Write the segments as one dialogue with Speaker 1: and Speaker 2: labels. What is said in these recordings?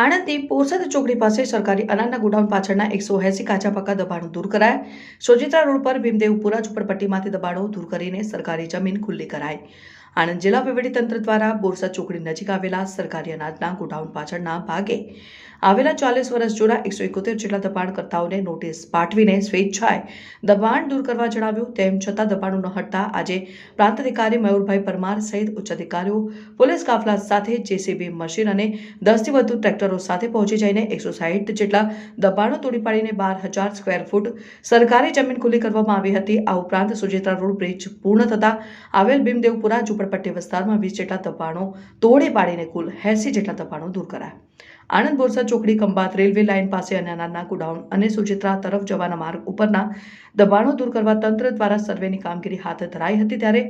Speaker 1: આણંદની પોરસદ ચોકડી પાસે સરકારી અનાજના ગોડાઉન પાછળના એકસો એસી કાચા પાકા દબાણો દૂર કરાયા. સોજિત્રા રોડ પર ભીમદેવપુરા ઝુંપડપટ્ટીમાંથી દબાણો દૂર કરીને સરકારી જમીન ખુલ્લી કરાઈ. આણંદ જિલ્લા વહીવટીતંત્ર દ્વારા બોરસા ચોકડી નજીક આવેલા સરકારી અનાજના ગોડાઉન પાછળના ભાગે આવેલા ચાલીસ વર્ષ જૂના એકસો એકોતેર જેટલા દબાણકર્તાઓને નોટિસ પાઠવીને સ્વેચ્છાએ દબાણ દૂર કરવા જણાવ્યું. તેમ છતાં દબાણો ન હટતા આજે પ્રાંત અધિકારી મયુરભાઈ પરમાર સહિત ઉચ્ચ અધિકારીઓ, પોલીસ કાફલા સાથે જેસીબી મશીન અને દસથી વધુ ટ્રેક્ટરો સાથે પહોંચી જઈને એકસો સાહીઠ જેટલા દબાણો તોડી પાડીને બાર હજાર સ્ક્વેર ફૂટ સરકારી જમીન ખુલ્લી કરવામાં આવી હતી. આ ઉપરાંત સુજેત્રા રોડ બ્રિજ પૂર્ણ થતાં આવેલ ભીમદેવપુરા ઝુંપડપટ્ટી વિસ્તારમાં વીસ જેટલા દબાણો તોડે પાડીને કુલ એસી જેટલા દબાણો દૂર કરાયા. આણંદ બોરસા ચોકડી ખંભાત રેલવે લાઇન પાસે અનાનાના ગોડાઉન અને સુચિત્રા તરફ જવાના માર્ગ ઉપરના દબાણો દૂર કરવા તંત્ર દ્વારા સર્વેની કામગીરી હાથ ધરાઈ હતી ત્યારે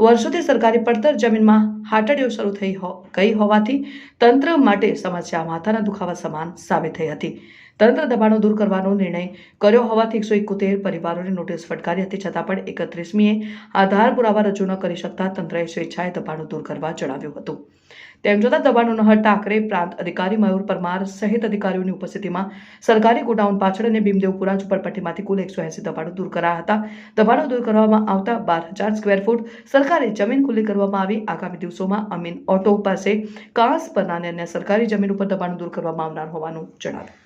Speaker 1: વર્ષોથી સરકારી પડતર જમીનમાં હાટડીઓ શરૂ થઈ ગઈ હોવાથી તંત્ર માટે સમસ્યા માથાના દુખાવા સમાન સાબિત થઈ હતી. તંત્ર દબાણો દૂર કરવાનો નિર્ણય કર્યો હોવાથી એકસો એકોતેર પરિવારોને નોટિસ ફટકારી હતી, છતાં પણ એકત્રીસમીએ આધાર પુરાવા રજૂ ન કરી શકતા તંત્રએ સ્વેચ્છાએ દબાણો દૂર કરવા જણાવ્યું હતું. તેમ છતાં દબાણો ન આખરે પ્રાંત અધિકારી મયુર પરમાર સહિત અધિકારીઓની ઉપસ્થિતિમાં સરકારી ગોડાઉન પાછળ અને ભીમદેવપુરા ઝુંપડપટ્ટીમાંથી કુલ એકસો એસી દબાણો દૂર કરાયા હતા. દબાણો દૂર કરવામાં આવતા બાર હજાર સ્ક્વેર ફૂટ સરકારી જમીન ખુલ્લી કરવામાં આવી. આગામી દિવસોમાં અમીન ઓટો પાસે કાસ પરના અને સરકારી જમીન ઉપર દબાણો દૂર કરવામાં આવનાર હોવાનું જણાવ્યું.